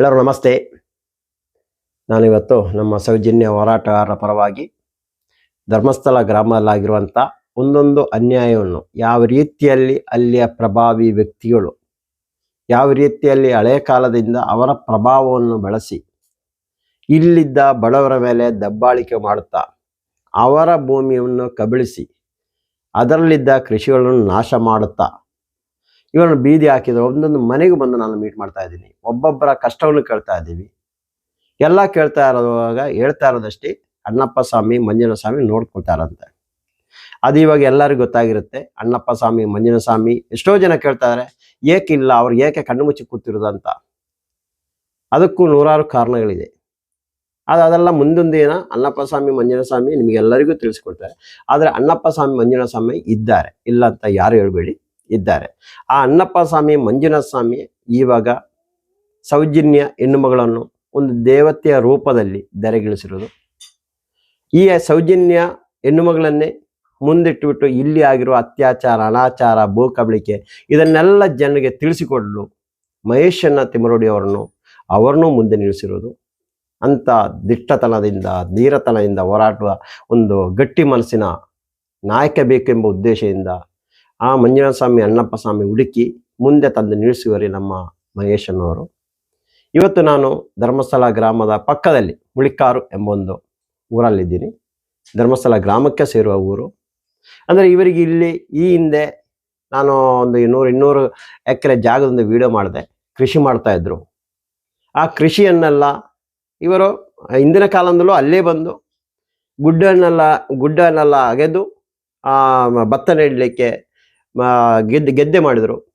ಎಲ್ಲರೂ ನಮಸ್ತೆ. ನಾನಿವತ್ತು ನಮ್ಮ ಸೌಜನ್ಯ ಹೋರಾಟಗಾರರ ಪರವಾಗಿ ಧರ್ಮಸ್ಥಳ ಗ್ರಾಮದಲ್ಲಾಗಿರುವಂಥ ಒಂದೊಂದು ಅನ್ಯಾಯವನ್ನು ಯಾವ ರೀತಿಯಲ್ಲಿ ಅಲ್ಲಿಯ ಪ್ರಭಾವಿ ವ್ಯಕ್ತಿಗಳು, ಯಾವ ರೀತಿಯಲ್ಲಿ ಹಳೆಯ ಕಾಲದಿಂದ ಅವರ ಪ್ರಭಾವವನ್ನು ಬಳಸಿ ಇಲ್ಲಿದ್ದ ಬಡವರ ಮೇಲೆ ದಬ್ಬಾಳಿಕೆ ಮಾಡುತ್ತಾ ಅವರ ಭೂಮಿಯನ್ನು ಕಬಳಿಸಿ ಅದರಲ್ಲಿದ್ದ ಕೃಷಿಗಳನ್ನು ನಾಶ ಮಾಡುತ್ತಾ ಇವರನ್ನು ಬೀದಿ ಹಾಕಿದ್ರು, ಒಂದೊಂದು ಮನೆಗೂ ಬಂದು ನಾನು ಮೀಟ್ ಮಾಡ್ತಾ ಇದ್ದೀನಿ. ಒಬ್ಬೊಬ್ಬರ ಕಷ್ಟವನ್ನು ಕೇಳ್ತಾ ಇದ್ದೀವಿ. ಎಲ್ಲ ಕೇಳ್ತಾ ಇರೋವಾಗ ಹೇಳ್ತಾ ಇರೋದಷ್ಟೇ, ಅಣ್ಣಪ್ಪ ಸ್ವಾಮಿ ಮಂಜುನ ಸ್ವಾಮಿ ನೋಡ್ಕೊಳ್ತಾರಂತೆ ಅದು ಇವಾಗ ಎಲ್ಲರಿಗೂ ಗೊತ್ತಾಗಿರುತ್ತೆ, ಅಣ್ಣಪ್ಪ ಸ್ವಾಮಿ ಮಂಜುನ ಸ್ವಾಮಿ ಎಷ್ಟೋ ಜನ ಕೇಳ್ತಾರೆ ಏಕಿಲ್ಲ ಅವ್ರು ಏಕೆ ಕಣ್ಣು ಮುಚ್ಚಿ ಕೂತಿರೋದಂತ ಅದಕ್ಕೂ ನೂರಾರು ಕಾರಣಗಳಿದೆ. ಅದು ಅದೆಲ್ಲ ಮುಂದೊಂದು ದಿನ ಅಣ್ಣಪ್ಪ ಸ್ವಾಮಿ ಮಂಜುನ ಸ್ವಾಮಿ ನಿಮಗೆಲ್ಲರಿಗೂ ತಿಳಿಸ್ಕೊಡ್ತಾರೆ. ಆದರೆ ಅಣ್ಣಪ್ಪ ಸ್ವಾಮಿ ಮಂಜುನ ಸ್ವಾಮಿ ಇದ್ದಾರೆ, ಇಲ್ಲ ಅಂತ ಯಾರು ಹೇಳ್ಬೇಡಿ. ಇದ್ದಾರೆ. ಆ ಅಣ್ಣಪ್ಪ ಸ್ವಾಮಿ, ಮಂಜುನಾಥ ಸ್ವಾಮಿ ಇವಾಗ ಸೌಜನ್ಯ ಹೆಣ್ಣುಮಗಳನ್ನು ಒಂದು ದೇವತೆಯ ರೂಪದಲ್ಲಿ ಧರೆಗಿಳಿಸಿರೋದು. ಈ ಸೌಜನ್ಯ ಹೆಣ್ಣುಮಗಳನ್ನೇ ಮುಂದಿಟ್ಟುಬಿಟ್ಟು ಇಲ್ಲಿ ಆಗಿರುವ ಅತ್ಯಾಚಾರ, ಅನಾಚಾರ ಭೂ ಕಬಳಿಕೆ ಇದನ್ನೆಲ್ಲ ಜನರಿಗೆ ತಿಳಿಸಿಕೊಡಲು ಮಹೇಶನ್ನ ತಿಮರೋಡಿ ಅವರನ್ನು, ಅವರನ್ನೂ ಮುಂದೆ ನಿಲ್ಲಿಸಿರೋದು. ಅಂಥ ದಿಟ್ಟತನದಿಂದ, ಧೀರತನದಿಂದ ಹೋರಾಟುವ ಒಂದು ಗಟ್ಟಿ ಮನಸ್ಸಿನ ನಾಯಕ ಬೇಕೆಂಬ ಉದ್ದೇಶದಿಂದ ಆ ಮಂಜುನಾಥ ಸ್ವಾಮಿ ಅಣ್ಣಪ್ಪ ಸ್ವಾಮಿ ಹುಡುಕಿ ಮುಂದೆ ತಂದು ನಿಲ್ಲಿಸುವರಿ ನಮ್ಮ ಮಹೇಶನವರು. ಇವತ್ತು ನಾನು ಧರ್ಮಸ್ಥಳ ಗ್ರಾಮದ ಪಕ್ಕದಲ್ಲಿ ಮುಳಿಕಾರು ಎಂಬ ಒಂದು ಊರಲ್ಲಿದ್ದೀನಿ. ಧರ್ಮಸ್ಥಳ ಗ್ರಾಮಕ್ಕೆ ಸೇರುವ ಊರು. ಅಂದರೆ ಇವರಿಗೆ ಇಲ್ಲಿ ಈ ಹಿಂದೆ ನಾನು ಒಂದು ಇನ್ನೂರು ಇನ್ನೂರು ಎಕರೆ ಜಾಗದಿಂದ ವಿಡಿಯೋ ಮಾಡಿದೆ. ಕೃಷಿ ಮಾಡ್ತಾ ಇದ್ದರು ಆ ಕೃಷಿಯನ್ನೆಲ್ಲ ಇವರು ಹಿಂದಿನ ಕಾಲದಲ್ಲೂ ಅಲ್ಲೇ ಬಂದು ಗುಡ್ಡನ್ನೆಲ್ಲ ಗುಡ್ಡನ್ನೆಲ್ಲ ಅಗೆದು, ಆ ಭತ್ತ ನೆಡಲಿಕ್ಕೆ ಗೆದ್ದೆ ಗೆದ್ದೆ ಮಾಡಿದರು.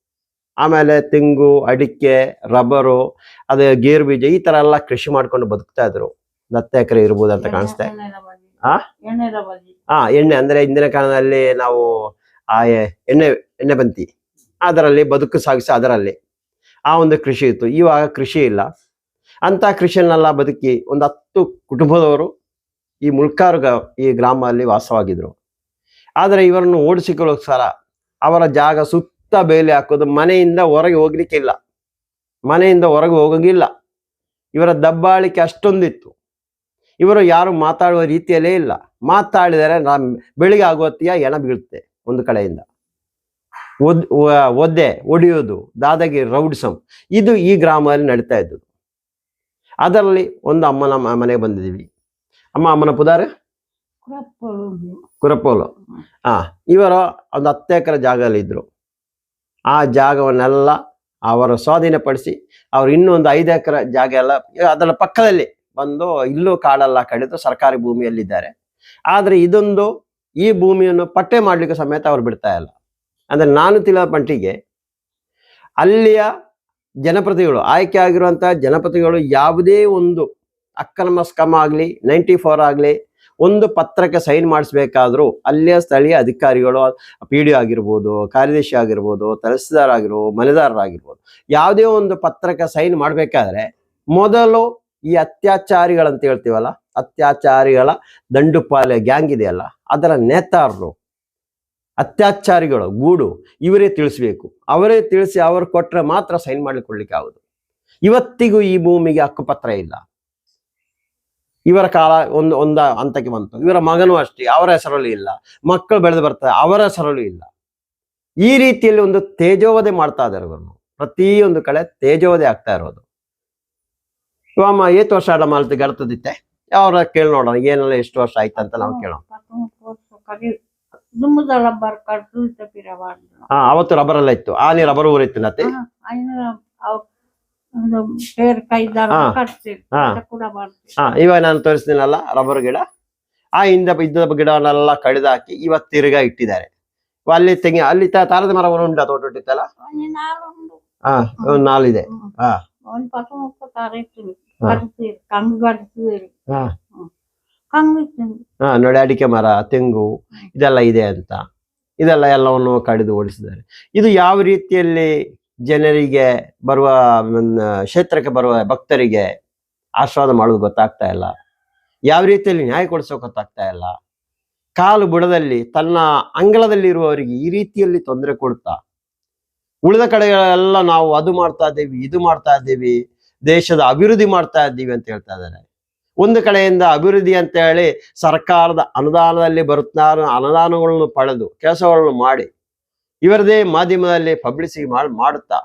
ಆಮೇಲೆ ತೆಂಗು ಅಡಿಕೆ ರಬ್ಬರು ಅದೇ ಗೇರು ಬೀಜ ಈ ತರ ಎಲ್ಲ ಕೃಷಿ ಮಾಡ್ಕೊಂಡು ಬದುಕ್ತಾ ಇದ್ರು. ದತ್ತ ಹತ್ತು ಎಕರೆ ಇರ್ಬೋದು ಅಂತ ಕಾಣಿಸ್ತಾ ಆ? ಹಾ ಎಣ್ಣೆ ಅಂದ್ರೆ ಹಿಂದಿನ ಕಾಲದಲ್ಲಿ ನಾವು ಆ ಎಣ್ಣೆ ಎಣ್ಣೆ ಬಂತಿ. ಅದರಲ್ಲಿ ಬದುಕು ಸಾಗಿಸಿ ಅದರಲ್ಲಿ ಆ ಒಂದು ಕೃಷಿ ಇತ್ತು. ಇವಾಗ ಕೃಷಿ ಇಲ್ಲ. ಅಂತ ಕೃಷಿಯನ್ನೆಲ್ಲ ಬದುಕಿ ಒಂದು ಹತ್ತು ಕುಟುಂಬದವರು ಈ ಮುಳ್ಕಾರು ಗ- ಈ ಗ್ರಾಮದಲ್ಲಿ ವಾಸವಾಗಿದ್ರು. ಆದರೆ ಇವರನ್ನು ಓಡಿಸಿಕೊಳ್ಳೋಸ್ಕರ ಅವರ ಜಾಗ ಸುತ್ತ ಬೇಲಿ ಹಾಕೋದು, ಮನೆಯಿಂದ ಹೊರಗೆ ಹೋಗ್ಲಿಕ್ಕೆ ಇಲ್ಲ ಮನೆಯಿಂದ ಹೊರಗೆ ಹೋಗೋಂಗಿಲ್ಲ. ಇವರ ದಬ್ಬಾಳಿಕೆ ಅಷ್ಟೊಂದಿತ್ತು. ಇವರು ಯಾರು ಮಾತಾಡುವ ರೀತಿಯಲ್ಲೇ ಇಲ್ಲ. ಮಾತಾಡಿದರೆ ಬೆಳಿಗ್ಗೆ ಆಗುವತ್ತಿಯ ಎಣ ಬೀಳುತ್ತೆ ಒಂದು ಕಡೆಯಿಂದ. ಒದ್ ಒದ್ದೆ ಒಡೆಯೋದು ದಾದಾಗಿರಿ ರೌಡ್ಸಮ್ ಇದು ಈ ಗ್ರಾಮದಲ್ಲಿ ನಡೀತಾ ಇದ್ದದ್ದು. ಅದರಲ್ಲಿ ಒಂದು ಅಮ್ಮನ ಮನೆಗೆ ಬಂದಿದ್ದೀವಿ. ಅಮ್ಮ, ಅಮ್ಮನ ಪುದಾರ? ಕುರಪೋಲು. ಆ, ಇವರು ಒಂದು ಹತ್ತು ಎಕರೆ ಜಾಗದಲ್ಲಿ ಇದ್ರು. ಆ ಜಾಗವನ್ನೆಲ್ಲ ಅವರು ಸ್ವಾಧೀನಪಡಿಸಿ ಅವ್ರು ಇನ್ನೊಂದು ಐದು ಎಕರೆ ಜಾಗ ಎಲ್ಲ ಅದರ ಪಕ್ಕದಲ್ಲಿ ಬಂದು ಇಲ್ಲೂ ಕಾಡೆಲ್ಲ ಕಡಿದು ಸರ್ಕಾರಿ ಭೂಮಿಯಲ್ಲಿದ್ದಾರೆ. ಆದರೆ ಇದೊಂದು ಈ ಭೂಮಿಯನ್ನು ಪಟ್ಟೆ ಮಾಡಲಿಕ್ಕೆ ಸಮೇತ ಅವ್ರು ಬಿಡ್ತಾ ಇಲ್ಲ. ಅಂದ್ರೆ ನಾನು ತಿಳಿದ ಮಟ್ಟಿಗೆ ಅಲ್ಲಿಯ ಜನಪ್ರತಿಗಳು ಆಯ್ಕೆ ಆಗಿರುವಂತಹ ಜನಪ್ರತಿಗಳು ಯಾವುದೇ ಒಂದು ಅಕ್ರಮಸ್ಕಮ ಆಗಲಿ ನೈಂಟಿ ಫೋರ್ ಆಗಲಿ ಒಂದು ಪತ್ರಕ್ಕೆ ಸೈನ್ ಮಾಡಿಸ್ಬೇಕಾದ್ರೂ ಅಲ್ಲಿಯ ಸ್ಥಳೀಯ ಅಧಿಕಾರಿಗಳು, ಪಿ ಡಿ ಆಗಿರ್ಬೋದು, ಕಾರ್ಯದರ್ಶಿ ಆಗಿರ್ಬೋದು, ತಹಸೀಲ್ದಾರ್ ಆಗಿರ್ಬೋದು ಮನೆದಾರರಾಗಿರ್ಬೋದು ಯಾವುದೇ ಒಂದು ಪತ್ರಕ್ಕೆ ಸೈನ್ ಮಾಡಬೇಕಾದ್ರೆ ಮೊದಲು ಈ ಅತ್ಯಾಚಾರಿಗಳಂತ ಹೇಳ್ತೀವಲ್ಲ, ಅತ್ಯಾಚಾರಿಗಳ ದಂಡುಪಾಲೆ ಗ್ಯಾಂಗ್ ಇದೆಯಲ್ಲ, ಅದರ ನೇತಾರರು, ಅತ್ಯಾಚಾರಿಗಳು, ಗೂಡು, ಇವರೇ ತಿಳಿಸ್ಬೇಕು. ಅವರೇ ತಿಳಿಸಿ ಅವರು ಕೊಟ್ಟರೆ ಮಾತ್ರ ಸೈನ್ ಮಾಡ್ಲಿಕ್ಕೆ ಆಗೋದು. ಇವತ್ತಿಗೂ ಈ ಭೂಮಿಗೆ ಹಕ್ಕುಪತ್ರ ಇಲ್ಲ. ಇವರ ಕಾಲ ಒಂದು ಒಂದ ಹಂತಕ್ಕೆ ಬಂತು. ಇವರ ಮಗನೂ ಅಷ್ಟೇ ಅವರ ಹೆಸರಲ್ಲಿ ಇಲ್ಲ. ಮಕ್ಕಳು ಬೆಳೆದು ಬರ್ತಾರೆ ಅವರ ಹೆಸರಲ್ಲೂ ಇಲ್ಲ. ಈ ರೀತಿಯಲ್ಲಿ ಒಂದು ತೇಜೋವಧೆ ಮಾಡ್ತಾ ಇದ್ದಾರೆ ಇವರನ್ನು ಪ್ರತಿಯೊಂದು ಕಡೆ ತೇಜೋವಧೆ ಆಗ್ತಾ ಇರೋದು. ಇವಮ್ಮ ಏತ್ ವರ್ಷ ಆಡ ಮಾಲ್ತಿ ಗಡ್ತದಿತ್ತೆ ಅವ್ರ ಕೇಳಿ ನೋಡೋಣ ಏನೆಲ್ಲ ಎಷ್ಟು ವರ್ಷ ಆಯ್ತು ಅಂತ ನಾವು ಕೇಳೋಣ. ಹಾ ಅವತ್ತು ರಬ್ಬರ್ ಎಲ್ಲ ಇತ್ತು. ಆ ನೀ ರಬ್ಬರ್ ಊರಿತ್ತು ನತ್ತೆ. ಬೇರೆ ಕೈದಾರ ಹಾ. ಕಟ್ತೀವಿ ಹಾ. ಕೂಡ ಮಾಡ್ತೀವಿ. ಹಾ ಇವಾಗ ನಾನು ತೋರಿಸ್ತೀನಲ್ಲ ರಬ್ಬರ್ ಗಿಡ. ಆ ಹಿಂದೆ ಇದ್ದ ಗಿಡವನ್ನೆಲ್ಲ ಕಡಿದು ಹಾಕಿ ಇವತ್ತು ತಿರ್ಗಾ ಇಟ್ಟಿದ್ದಾರೆ. ಅಲ್ಲಿ ತೆಂಗಿ ಅಲ್ಲಿ ತ- ತಾರದ ಮರ ಉಂಟ ತೋಟಟ್ಟಿತ್ತಲ್ಲ ನಾಲ್ಕು ನಾಲೊಂದು ಹಾ ಒಂದು ನಾಲಿದೆ ಹಾ. ಒಂದ್ ಕಂಗ್ ಕಂಗ್ ಹಾ ನೋಡಿ ಅಡಿಕೆ ಮರ ತೆಂಗು ಇದೆಲ್ಲ ಇದೆ ಅಂತ. ಇದೆಲ್ಲ ಎಲ್ಲವನ್ನು ಕಡಿದು ಓಡಿಸಿದ್ದಾರೆ. ಇದು ಯಾವ ರೀತಿಯಲ್ಲಿ ಜನರಿಗೆ ಬರುವ ಕ್ಷೇತ್ರಕ್ಕೆ ಬರುವ ಭಕ್ತರಿಗೆ ಆಶೀರ್ವಾದ ಮಾಡೋದು ಗೊತ್ತಾಗ್ತಾ ಇಲ್ಲ. ಯಾವ ರೀತಿಯಲ್ಲಿ ನ್ಯಾಯ ಕೊಡಿಸೋ ಗೊತ್ತಾಗ್ತಾ ಇಲ್ಲ. ಕಾಲು ಬುಡದಲ್ಲಿ, ತನ್ನ ಅಂಗಳದಲ್ಲಿರುವವರಿಗೆ ಈ ರೀತಿಯಲ್ಲಿ ತೊಂದರೆ ಕೊಡ್ತಾ ಉಳಿದ ಕಡೆಗಳೆಲ್ಲ ನಾವು ಅದು ಮಾಡ್ತಾ ಇದ್ದೀವಿ, ಇದು ಮಾಡ್ತಾ ಇದ್ದೀವಿ, ದೇಶದ ಅಭಿವೃದ್ಧಿ ಮಾಡ್ತಾ ಇದ್ದೀವಿ ಅಂತ ಹೇಳ್ತಾ ಇದ್ದಾರೆ. ಒಂದು ಕಡೆಯಿಂದ ಅಭಿವೃದ್ಧಿ ಅಂತ ಹೇಳಿ ಸರ್ಕಾರದ ಅನುದಾನದಲ್ಲಿ ಬರುತ್ತಾ ಅನುದಾನಗಳನ್ನು ಪಡೆದು, ಕೆಲಸಗಳನ್ನು ಮಾಡಿ ಇವರದೇ ಮಾಧ್ಯಮದಲ್ಲಿ ಪಬ್ಲಿಸಿಟಿ ಮಾಡಿ, ಮಾಡುತ್ತಾ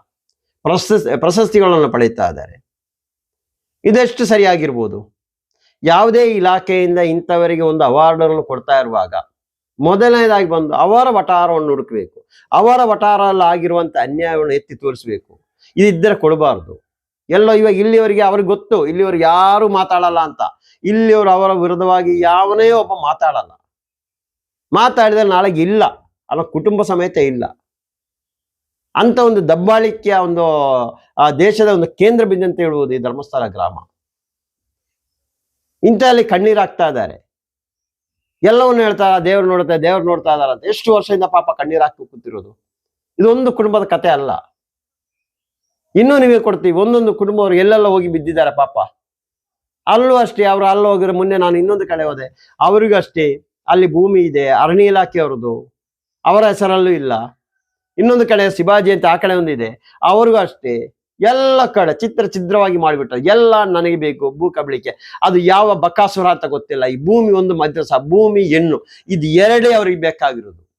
ಪ್ರಶಸ್ತಿ ಪ್ರಶಸ್ತಿಗಳನ್ನು ಪಡೆಯುತ್ತಾ ಇದ್ದಾರೆ. ಇದೆಷ್ಟು ಸರಿಯಾಗಿರ್ಬೋದು? ಯಾವುದೇ ಇಲಾಖೆಯಿಂದ ಇಂಥವರಿಗೆ ಒಂದು ಅವಾರ್ಡನ್ನು ಕೊಡ್ತಾ ಇರುವಾಗ ಮೊದಲನೇದಾಗಿ ಬಂದು ಅವರ ವಟಾರವನ್ನು ಹುಡುಕಬೇಕು. ಅವರ ವಟಾರಲ್ಲಿ ಆಗಿರುವಂಥ ಅನ್ಯಾಯವನ್ನು ಎತ್ತಿ ತೋರಿಸಬೇಕು. ಇದಿದ್ದರೆ ಕೊಡಬಾರ್ದು. ಎಲ್ಲೋ ಇವಾಗ ಇಲ್ಲಿಯವರಿಗೆ ಅವ್ರಿಗೆ ಗೊತ್ತು, ಇಲ್ಲಿವರಿಗೆ ಯಾರು ಮಾತಾಡಲ್ಲ ಅಂತ. ಇಲ್ಲಿಯವರು ಅವರ ವಿರುದ್ಧವಾಗಿ ಯಾವನೇ ಒಬ್ಬ ಮಾತಾಡಲ್ಲ. ಮಾತಾಡಿದ್ರೆ ನಾಳೆಗೆ ಇಲ್ಲ. ಅವರ ಕುಟುಂಬ ಸಮೇತ ಇಲ್ಲ. ಅಂತ ಒಂದು ದಬ್ಬಾಳಿಕೆಯ ಒಂದು, ಆ ದೇಶದ ಒಂದು ಕೇಂದ್ರ ಬಿಂದು ಅಂತ ಹೇಳ್ಬೋದು ಈ ಧರ್ಮಸ್ಥಳ ಗ್ರಾಮ. ಇಂಥಲ್ಲಿ ಕಣ್ಣೀರಾಗ್ತಾ ಇದ್ದಾರೆ. ಎಲ್ಲವನ್ನು ಹೇಳ್ತಾರ ದೇವ್ರು ನೋಡ್ತಾ ದೇವ್ರು ನೋಡ್ತಾ ಇದಾರ ಅಂತ. ಎಷ್ಟು ವರ್ಷದಿಂದ ಪಾಪ ಕಣ್ಣೀರಾಕಿ ಕೂತಿರೋದು. ಇದೊಂದು ಕುಟುಂಬದ ಕತೆ ಅಲ್ಲ. ಇನ್ನೂ ನಿಮಗೆ ಕೊಡ್ತೀವಿ, ಒಂದೊಂದು ಕುಟುಂಬವ್ರು ಎಲ್ಲೆಲ್ಲ ಹೋಗಿ ಬಿದ್ದಿದ್ದಾರೆ ಪಾಪ. ಅಲ್ಲೂ ಅಷ್ಟೇ, ಅವ್ರು ಅಲ್ಲಿ ಹೋಗಿರೋ ಮೊನ್ನೆ ನಾನು ಇನ್ನೊಂದು ಕಡೆ ಹೋದೆ. ಅವರಿಗೂ ಅಷ್ಟೇ, ಅಲ್ಲಿ ಭೂಮಿ ಇದೆ, ಅರಣ್ಯ ಇಲಾಖೆಯವ್ರದ್ದು ಅವರ ಹೆಸರಲ್ಲೂ ಇಲ್ಲ. ಇನ್ನೊಂದು ಕಡೆ ಶಿವಾಜಿ ಅಂತ ಆ ಕಡೆ ಒಂದಿದೆ. ಅವ್ರಿಗೂ ಅಷ್ಟೇ. ಎಲ್ಲ ಕಡೆ ಚಿತ್ರ ಚಿತ್ರವಾಗಿ ಮಾಡಿಬಿಟ್ಟರು ಎಲ್ಲ ನನಗೆ ಬೇಕು, ಭೂ ಕಬಳಿಕೆ. ಅದು ಯಾವ ಬಕಾಸುರ ಅಂತ ಗೊತ್ತಿಲ್ಲ. ಈ ಭೂಮಿ ಒಂದು ಮದ್ರಸ, ಭೂಮಿ ಹೆಣ್ಣು. ಇದು ಎರಡೇ ಅವರಿಗೆ ಬೇಕಾಗಿರೋದು.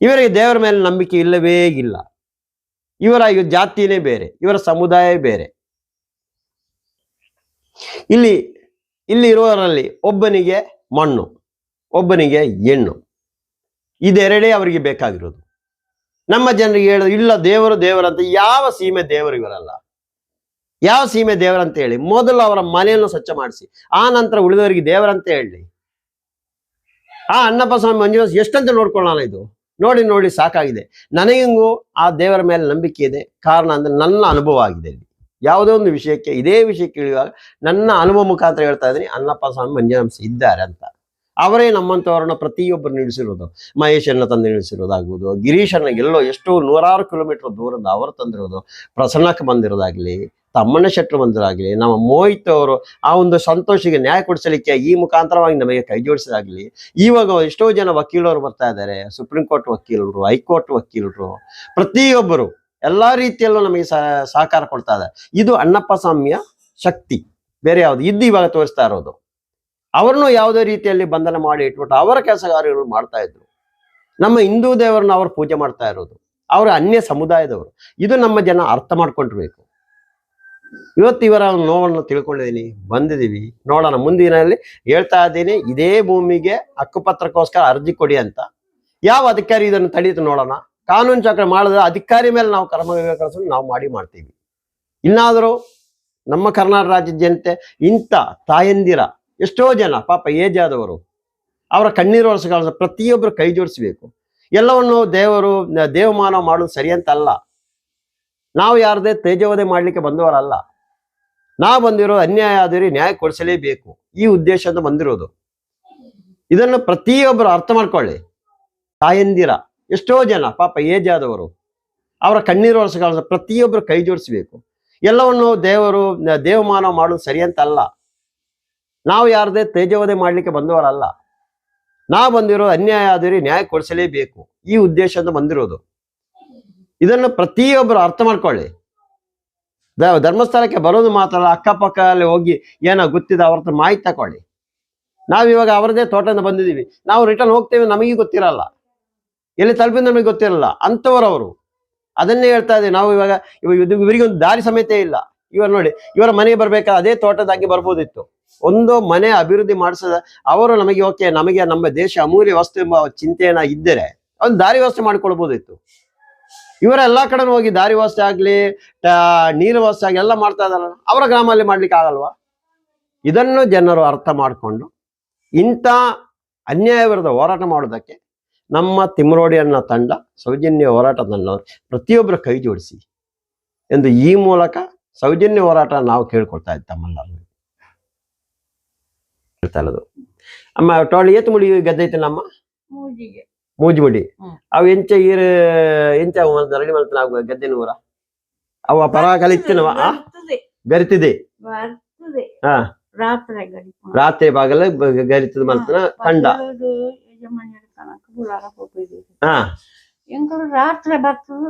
ಇವರಿಗೆ ದೇವರ ಮೇಲೆ ನಂಬಿಕೆ ಇಲ್ಲವೇ ಇಲ್ಲ. ಇವರ ಇವ್ ಜಾತಿನೇ ಬೇರೆ. ಇವರ ಸಮುದಾಯ ಬೇರೆ. ಇಲ್ಲಿ ಇಲ್ಲಿ ಇರುವವರಲ್ಲಿ ಒಬ್ಬನಿಗೆ ಮಣ್ಣು, ಒಬ್ಬನಿಗೆ ಹೆಣ್ಣು. ಇದೆರಡೇ ಅವರಿಗೆ ಬೇಕಾಗಿರೋದು. ನಮ್ಮ ಜನರಿಗೆ ಹೇಳೋದು, ಇಲ್ಲ ದೇವರು ದೇವರಂತ, ಯಾವ ಸೀಮೆ ದೇವರು ಇವರಲ್ಲ. ಯಾವ ಸೀಮೆ ದೇವರಂತ ಹೇಳಿ, ಮೊದಲು ಅವರ ಮನೆಯನ್ನು ಸ್ವಚ್ಛ ಮಾಡಿಸಿ, ಆ ನಂತರ ಉಳಿದವರಿಗೆ ದೇವರಂತ ಹೇಳಿ. ಆ ಅಣ್ಣಪ್ಪ ಸ್ವಾಮಿ ಮಂಜುನಾಥ್ ಎಷ್ಟಂತ ನೋಡ್ಕೊಳ್ಳೋಣ ಇದು. ನೋಡಿ ನೋಡಿ, ಸಾಕಾಗಿದೆ. ನನಗಿಂಗೂ ಆ ದೇವರ ಮೇಲೆ ನಂಬಿಕೆ ಇದೆ. ಕಾರಣ ಅಂದ್ರೆ ನನ್ನ ಅನುಭವ ಆಗಿದೆ ಯಾವುದೋ ಒಂದು ವಿಷಯಕ್ಕೆ, ಇದೇ ವಿಷಯಕ್ಕೆ ಇಳಿಯುವಾಗ ನನ್ನ ಅನುಭವ ಮುಖಾಂತರ ಹೇಳ್ತಾ ಇದ್ದೀನಿ ಅಣ್ಣಪ್ಪ ಸ್ವಾಮಿ ಮಂಜುನಾಥ್ ಇದ್ದಾರೆ ಅಂತ. ಅವರೇ ನಮ್ಮಂಥವ್ರನ್ನ ಪ್ರತಿಯೊಬ್ಬರು ನಿಲ್ಲಿಸಿರೋದು. ಮಹೇಶನ್ನ ತಂದು ನಿಲ್ಲಿಸಿರೋದಾಗ್ಬೋದು ಗಿರೀಶನ್ನ ಎಲ್ಲೋ ಎಷ್ಟೋ ನೂರಾರು ಕಿಲೋಮೀಟರ್ ದೂರದ ಅವರು ತಂದಿರೋದು, ಪ್ರಸನ್ನಕ್ಕೆ ಬಂದಿರೋದಾಗ್ಲಿ ತಮ್ಮಣ್ಣ ಶೆಟ್ಟರು ಬಂದಿರಾಗ್ಲಿ ನಮ್ಮ ಮೋಹಿತ್ ಅವರು ಆ ಒಂದು ಸಂತೋಷಿಗೆ ನ್ಯಾಯ ಕೊಡಿಸಲಿಕ್ಕೆ ಈ ಮುಖಾಂತರವಾಗಿ ನಮಗೆ ಕೈ ಜೋಡಿಸಿದಾಗ್ಲಿ, ಇವಾಗ ಎಷ್ಟೋ ಜನ ವಕೀಲರು ಬರ್ತಾ ಇದ್ದಾರೆ, ಸುಪ್ರೀಂ ಕೋರ್ಟ್ ವಕೀಲರು, ಹೈಕೋರ್ಟ್ ವಕೀಲರು, ಪ್ರತಿಯೊಬ್ಬರು ಎಲ್ಲಾ ರೀತಿಯಲ್ಲೂ ನಮಗೆ ಸಹ- ಸಹಕಾರ ಕೊಡ್ತಾ ಇದ್ದಾರೆ. ಇದು ಅಣ್ಣಪ್ಪ ಸ್ವಾಮಿಯ ಶಕ್ತಿ. ಬೇರೆ ಯಾವುದು, ಇದ್ದು ಇವಾಗ ತೋರಿಸ್ತಾ ಇರೋದು. ಅವ್ರನ್ನು ಯಾವುದೇ ರೀತಿಯಲ್ಲಿ ಬಂಧನ ಮಾಡಿ ಇಟ್ಬಿಟ್ಟು ಅವರ ಕೆಲಸ ಕಾರ್ಯಗಳು ಮಾಡ್ತಾ ಇದ್ರು. ನಮ್ಮ ಹಿಂದೂ ದೇವರನ್ನ ಅವರು ಪೂಜೆ ಮಾಡ್ತಾ ಇರೋದು. ಅವರ ಅನ್ಯ ಸಮುದಾಯದವರು. ಇದು ನಮ್ಮ ಜನ ಅರ್ಥ ಮಾಡ್ಕೊಂಡಿರ್ಬೇಕು ಇವತ್ತು ಇವರ ನೋವನ್ನು ತಿಳ್ಕೊಂಡಿದ್ದೀನಿ, ಬಂದಿದ್ದೀವಿ. ನೋಡೋಣ, ಮುಂದಿನಲ್ಲಿ ಹೇಳ್ತಾ ಇದ್ದೀನಿ, ಇದೇ ಭೂಮಿಗೆ ಹಕ್ಕುಪತ್ರಕ್ಕೋಸ್ಕರ ಅರ್ಜಿ ಕೊಡಿ ಅಂತ. ಯಾವ ಅಧಿಕಾರಿ ಇದನ್ನು ತಡೀತು ನೋಡೋಣ. ಕಾನೂನು ಚಕ್ರ ಮಾಡಿದ್ರೆ ಅಧಿಕಾರಿ ಮೇಲೆ ನಾವು ಕರ್ಮ ಕಳಿಸೋದು ನಾವು ಮಾಡಿ ಮಾಡ್ತೀವಿ. ಇನ್ನಾದರೂ ನಮ್ಮ ಕರ್ನಾಟಕ ರಾಜ್ಯದ ಜನತೆ ಇಂಥ ತಾಯಂದಿರ ಎಷ್ಟೋ ಜನ, ಪಾಪ ಏಜ್ ಆದವರು, ಅವರ ಕಣ್ಣೀರು ಒರೆಸಗಾಲ ಪ್ರತಿಯೊಬ್ಬರು ಕೈ ಜೋಡಿಸ್ಬೇಕು. ಎಲ್ಲವನ್ನು ದೇವರು ದೇವಮಾನ ಮಾಡೋದು ಸರಿ ಅಂತ ಅಲ್ಲ. ನಾವು ಯಾರದೇ ತೇಜೋವದೆ ಮಾಡ್ಲಿಕ್ಕೆ ಬಂದವರಲ್ಲ. ನಾವು ಬಂದಿರೋ ಅನ್ಯಾಯ ಆದರೆ ನ್ಯಾಯ ಕೊಡಿಸಲೇಬೇಕು. ಈ ಉದ್ದೇಶದಿಂದ ಬಂದಿರೋದು. ಇದನ್ನು ಪ್ರತಿಯೊಬ್ಬರು ಅರ್ಥ ಮಾಡ್ಕೊಳ್ಳಿ. ತಾಯಂದಿರ, ಎಷ್ಟೋ ಜನ, ಪಾಪ ಏಜ್ ಆದವರು, ಅವರ ಕಣ್ಣೀರು ಒರೆಸಗಾಲ ಪ್ರತಿಯೊಬ್ಬರು ಕೈ ಜೋಡಿಸ್ಬೇಕು. ಎಲ್ಲವನ್ನು ದೇವರು ದೇವಮಾನ ಮಾಡೋದು ಸರಿ ಅಂತ ಅಲ್ಲ. ನಾವು ಯಾರದೇ ತೇಜವಧೆ ಮಾಡ್ಲಿಕ್ಕೆ ಬಂದವರಲ್ಲ. ನಾ ಬಂದಿರೋ ಅನ್ಯಾಯ ಆದರೆ ನ್ಯಾಯ ಕೊಡಿಸಲೇಬೇಕು. ಈ ಉದ್ದೇಶದಿಂದ ಬಂದಿರೋದು. ಇದನ್ನು ಪ್ರತಿಯೊಬ್ಬರು ಅರ್ಥ ಮಾಡ್ಕೊಳ್ಳಿ. ಧರ್ಮಸ್ಥಳಕ್ಕೆ ಬರೋದು ಮಾತ್ರ ಅಲ್ಲ, ಅಕ್ಕಪಕ್ಕದಲ್ಲಿ ಹೋಗಿ ಏನೋ ಗೊತ್ತಿದೆ ಅವ್ರ ಹತ್ರ ಮಾಹಿತಿ ತಕೊಳ್ಳಿ. ನಾವಿವಾಗ ಅವರದೇ ತೋಟದಿಂದ ಬಂದಿದ್ದೀವಿ. ನಾವು ರಿಟರ್ನ್ ಹೋಗ್ತೇವೆ ನಮಗೆ ಗೊತ್ತಿರಲ್ಲ. ಎಲ್ಲಿ ತಲುಪಿದ ನಮಗೆ ಗೊತ್ತಿರಲ್ಲ. ಅಂಥವರವರು. ಅದನ್ನೇ ಹೇಳ್ತಾ ಇದ್ದೀವಿ ನಾವು ಇವಾಗ ಇವರಿಗೆ ಒಂದು ದಾರಿ ಸಮೇತ ಇಲ್ಲ. ಇವರು ನೋಡಿ ಇವರ ಮನೆಗೆ ಬರ್ಬೇಕಾದ್ರೆ ಅದೇ ತೋಟದಾಗಿ ಬರ್ಬೋದಿತ್ತು. ಒಂದು ಮನೆ ಅಭಿವೃದ್ಧಿ ಮಾಡಿಸದ, ಅವರು ನಮಗೆ ಓಕೆ ನಮಗೆ ನಮ್ಮ ದೇಶ ಅಮೂಲ್ಯ ವಸ್ತು ಎಂಬ ಚಿಂತೆಯನ್ನ ಇದ್ದರೆ ಒಂದು ದಾರಿ ವ್ಯವಸ್ಥೆ ಮಾಡಿಕೊಳ್ಬೋದಿತ್ತು. ಇವರ ಎಲ್ಲಾ ಕಡೆ ಹೋಗಿ ದಾರಿ ವ್ಯವಸ್ಥೆ ಆಗ್ಲಿ ನೀರು ವ್ಯವಸ್ಥೆ ಆಗಲಿ ಎಲ್ಲ ಮಾಡ್ತಾ ಇದ್ದಾರಲ್ಲ, ಅವರ ಗ್ರಾಮದಲ್ಲಿ ಮಾಡ್ಲಿಕ್ಕೆ ಆಗಲ್ವಾ? ಇದನ್ನು ಜನರು ಅರ್ಥ ಮಾಡಿಕೊಂಡು ಇಂಥ ಅನ್ಯಾಯ ವಿರುದ್ಧ ಹೋರಾಟ ಮಾಡೋದಕ್ಕೆ ನಮ್ಮ ತಿಮ್ರೋಡಿಯನ್ನ ತಂಡ ಸೌಜನ್ಯ ಹೋರಾಟ ತಂಡ ಪ್ರತಿಯೊಬ್ಬರ ಕೈ ಜೋಡಿಸಿ. ಎಂದು ಈ ಮೂಲಕ ಸೌಜನ್ಯ ಹೋರಾಟ ನಾವು ಕೇಳ್ಕೊಳ್ತಾ ಇದ್ದ ತಮ್ಮನ್ನ ಹೇಳ್ತಾ ಅಮ್ಮ ಟೋಳಿ ಏತ್ ಮುಡಿ ಗದ್ದೆ ಐತೆ ನಮ್ಮ ಮೂಜಿ ಮುಡಿ ಅವ ಎಂಚ ಈರು ಎಂಚ ನರಳಿ ನಾವು ಗದ್ದೆ ನೂರ ಅವ ಪರ ಕಲಿತಿನವ? ಗರಿತಿದೆ? ಹಾ. ರಾತ್ರಿ ಬಾಗಲ ಗರಿತದ ಮಲ್ತನ ಹೋಗಿದ್ದೀವಿ ಹಾ. ರಾತ್ರಿ ಬರ್ತದ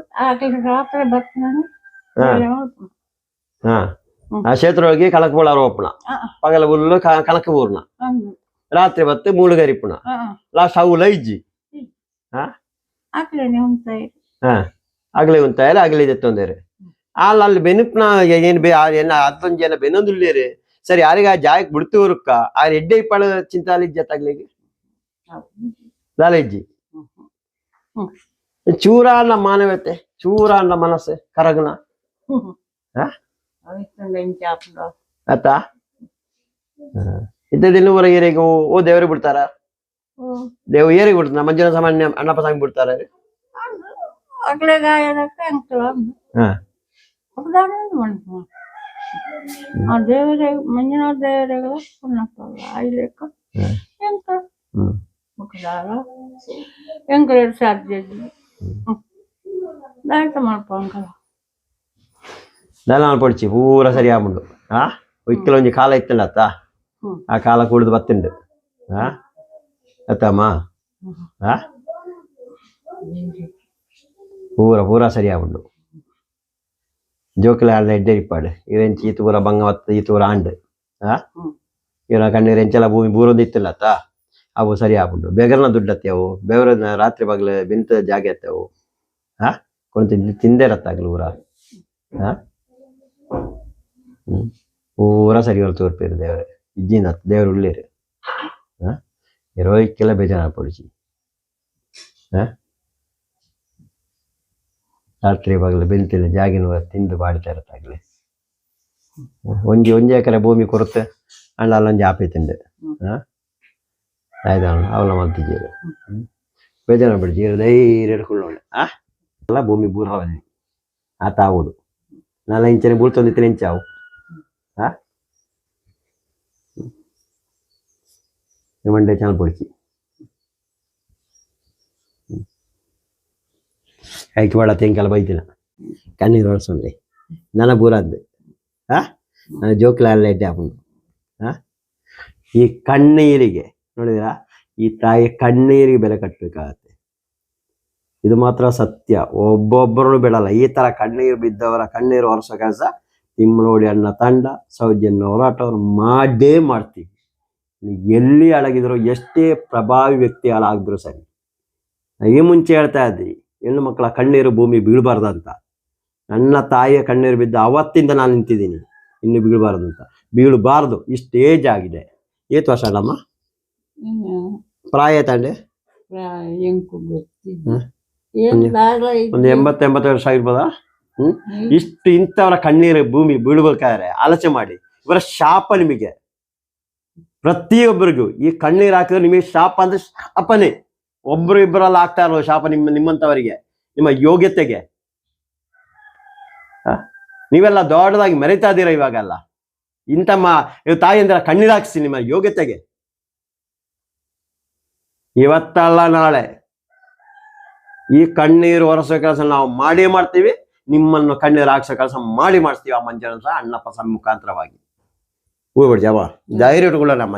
ರಾತ್ರಿ ಬರ್ತದೆ ಹಾ. ಹಾ. ಆ ಕ್ಷೇತ್ರೊಳಗೆ ಕಳಕಬೋಳ ಆರೋಪಣ ಆ, ಪಗಲ ಬುಲ್ಲು ಕಣಕ್ ಪೂರ್ಣ ರಾತ್ರಿ ಬತ್ತೆ ಮೂಳುಗರಿಪುಣ ಆ, ಲಾಸ್ಟ್ ಅವು ಇಜ್ಜಿ. ಆಕಲೇನೆ ಉಂಟಾಯಿ ಹಾ. ಆಗ್ಲೇ ಉಂತಾಯಲ್ಲ ಆಗ್ಲೇ ಜತ್ತೊಂದೇರೆ ಅಲ್ಲ ಅಲ್ಲಿ ಬೆನುಪ್ನ ಏನ್ ಬೇ ಆ ಏನ ಹತ್ತೊಂದು ಜನ ಬೆನ್ನೊಂದುಳ್ಳೇರಿ ಸರಿ ಯಾರಿಗ ಆ ಜಾಯಕ್ ಬಿಡ್ತು ಉರುಕ್ಕ ಆ ಎಡ್ಡೆ ಪಳ ಚಿಂತಾಲಿ ಜತ್ತಾಗ್ಲಿಗೆ ಲಾಲಿಜ್ಜಿ ಚೂರ ಅನ್ನ ಮಾನವತೆ ಚೂರ ಅನ್ನ ಮನಸ್ಸು ಕರಗನ ಹಾ? ಆತ? ಇದ್ದದಿಲ್ಲ ಊರ ಏರಿಗೆ ಓ ದೇವರಿಗೆ ಬಿಡ್ತಾರ? ದೇವ್ ಏರಿಗೆ ಬಿಡ್ತಾರ ಮಂಜುನ ಸಾಮಾನ್ಯ ಅಣ್ಣಪ್ಪ ಸಾಂಗ್ ಬಿಡ್ತಾರ. ದೇವರೇ ಮಂಜುನಾಥ ದೇವರಿಗೆ ಪುಣ್ಣಪ್ಪ ಆಯ್ಲೆಕ್ಕ ಹ್ಮ್. ಎಂಕ ಹ್ಮ್. ಮುಖದಾರ. ಎಂಕಲೇರು ಸಾಧ್ಯ ದಾಟ ಮಾಡ್ಪ ಅಂಕಲ. ಹಾ ಇಕ್ಕಲೊಂಜಿ ಕಾಲ ಇತ್ತಲ್ಲ ಅತ್ತ? ಹ್ಮ್. ಆ ಕಾಲ ಕುಡಿದು ಬತ್ತಿಂಡು. ಹಾ ಅತ್ತಮ್ಮ ಹಾ ಪೂರ ಪೂರ ಸರಿ ಆಗ್ಬಿಡು ಜೋಕಿಲ ಆಡ್ದ ಎಡ್ಡೆ ಇಪ್ಪಾಡು. ಇರೆಂಚಿ ಈತ ಪೂರ ಬಂಗ ಈ ತೂರ ಆಂಡ್. ಹ್ಮ್. ಇವ್ರ ಕಣ್ಣೀರ್ ಎಂಚೆಲ್ಲ ಭೂಮಿ ಬೂರೊಂದು ಇತ್ತಿಲ್ಲ ಅತ್ತ? ಅವು ಸರಿ ಆಗ್ಬಿಡು ಬೆಗರ್ನ ಅವು. ಬೆವರನ್ನ ರಾತ್ರಿ ಬಾಗ್ಲು ಬೆಂತ ಜಾಗ ಎತ್ತೆವು ಹಾ ಕೊಂತ ತಿಂದೇ ರತ್ತಾಗ್ಲು ಊರ? ಹಾ ಪೂರ ಸರಿ ಹೊರ ತೋರ್ಪೇರು ದೇವ್ರೆ. ಇಜ್ಜಿನ ದೇವ್ರ ಉಳ್ಳೇರು ಹಾ? ಇರೋಕ್ಕೆಲ್ಲ ಬೇಜಾರ ಪಡಿಸಿ ಹಾ? ರಾತ್ರಿ ಬಾಗ್ಲು ಬೆಂತಿಲ್ಲ ಜಾಗಿನ ತಿಂದು ಬಾಡ್ತಾ ಇರತ್ತಾಗ್ಲಿ. ಒಂಜಿ ಒಂಜಿ ಎಕರೆ ಭೂಮಿ ಕೊರತೆ ಅಂಡ್ ಅಲ್ಲೊಂದು ಆಪೆ ತಿಂದೆ. ಹಾ? ಆಯ್ತು ಅವಳ ಮಲ್ತಿದ್ದೀರಿ ಬೇಜಾರ ಬಿಡಿ ಜೀರ ಧೈರ್ಯ ಹಿಡ್ಕೊಳ್ಳೋಣ ಆ? ಎಲ್ಲ ಭೂಮಿ ಬೂರವಲ್ಲಿ ಆತ ಆಗುದು. ನಾಲ ಇಂಚನೆ ಬೀಳ್ತೊಂದಿತ್ತಿನ ಇಂಚಾವು ಆ ಮಂಡೆ ಚಾನಲ್ ಪಡಿಸಿ. ಆಯ್ತು ಬೇಡ ತೆಂಕಲ್ಲ ಬೈತಿನ? ಕಣ್ಣೀರು ಹೊಡ್ಸಂದ್ರೆ ನನ್ನ ಬೂರದ್ದು ಆ ನನ್ನ ಜೋಕ್ಲಾಲ್ ಇಟ್ಟೆ ಹಾಕೊಂಡು. ಹಾ? ಈ ಕಣ್ಣೀರಿಗೆ, ನೋಡಿದಿರಾ? ಈ ತಾಯಿ ಕಣ್ಣೀರಿಗೆ ಬೆಲೆ ಕಟ್ಟಬೇಕಾಗತ್ತೆ ಇದು ಮಾತ್ರ ಸತ್ಯ. ಒಬ್ಬೊಬ್ಬರು ಬಿಡಲ್ಲ. ಈ ತರ ಕಣ್ಣೀರು ಬಿದ್ದವರ ಕಣ್ಣೀರು ಹೊರಸೋ ಕೆಲಸ ತಿಮ್ಮನೋಡಿ ಅನ್ನ ತಂಡ ಸೌಜನ್ಯ ಹೋರಾಟವ್ರು ಮಾಡೇ ಮಾಡ್ತೀವಿ. ಎಲ್ಲಿ ಅಡಗಿದ್ರು ಎಷ್ಟೇ ಪ್ರಭಾವಿ ವ್ಯಕ್ತಿ ಹಾಳಾಗಿದ್ರು ಸರಿ. ಈ ಮುಂಚೆ ಹೇಳ್ತಾ ಇದ್ರಿ ಹೆಣ್ಣು ಮಕ್ಕಳ ಕಣ್ಣೀರು ಭೂಮಿ ಬೀಳಬಾರ್ದಂತ. ನನ್ನ ತಾಯಿಯ ಕಣ್ಣೀರು ಬಿದ್ದ ಅವತ್ತಿಂದ ನಾನು ನಿಂತಿದ್ದೀನಿ ಇನ್ನು ಬೀಳಬಾರ್ದು ಅಂತ. ಬೀಳಬಾರ್ದು ಇಷ್ಟು ಏಜ್ ಆಗಿದೆ. ಏತ್ ವರ್ಷ ಅಲ್ಲಮ್ಮ ಪ್ರಾಯ ತಂಡೆ. ಒಂದು- ಎಂಬತ್ತೆಂಬತ್ತು ವರ್ಷ ಆಗಿರ್ಬೋದಾ? ಹ್ಮ್? ಇಷ್ಟು ಇಂಥವರ ಕಣ್ಣೀರು ಭೂಮಿ ಬೀಳ್ಬೇಕಾದ್ರೆ ಆಲೋಚನೆ ಮಾಡಿ. ಇವರ ಶಾಪ ನಿಮಗೆ. ಪ್ರತಿಯೊಬ್ಬರಿಗೂ ಈ ಕಣ್ಣೀರು ಹಾಕಿದ್ರೆ ನಿಮಗೆ ಶಾಪ ಅಂದ್ರೆ ಶಾಪನೇ. ಒಬ್ರು ಇಬ್ಬರಲ್ಲ ಆಗ್ತಾ ಇರೋ ಶಾಪ ನಿಮ್ಮ ನಿಮ್ಮಂತವರಿಗೆ ನಿಮ್ಮ ಯೋಗ್ಯತೆಗೆ? ನೀವೆಲ್ಲ ದೊಡ್ಡದಾಗಿ ಮೆರಿತಾ ಇದ್ದೀರಾ ಇವಾಗಲ್ಲ? ಇಂಥ ಮಾ ತಾಯಿಯಂದ್ರ ಕಣ್ಣೀರು ಹಾಕ್ಸಿ ನಿಮ್ಮ ಯೋಗ್ಯತೆಗೆ. ಇವತ್ತಲ್ಲ ನಾಳೆ ಈ ಕಣ್ಣೀರು ಒರೆಸೋ ಕೆಲಸ ನಾವು ಮಾಡೇ ಮಾಡ್ತೀವಿ. ನಿಮ್ಮನ್ನು ಕಣ್ಣೀರು ಹಾಕ್ಸೋ ಕೆಲಸ ಮಾಡಿ ಮಾಡಿಸ್ತೀವಿ ಆ ಮಂಜನ ಸಹ ಅಣ್ಣಪ್ಪ ಸಹ ಮುಖಾಂತರವಾಗಿ. ಹೋಗ್ಬಿಡ್ತೀವಿ ಅವ ಧೈರ್ಯ ಇಟ್ಕೊಳ್ಳ ನಮ್ಮ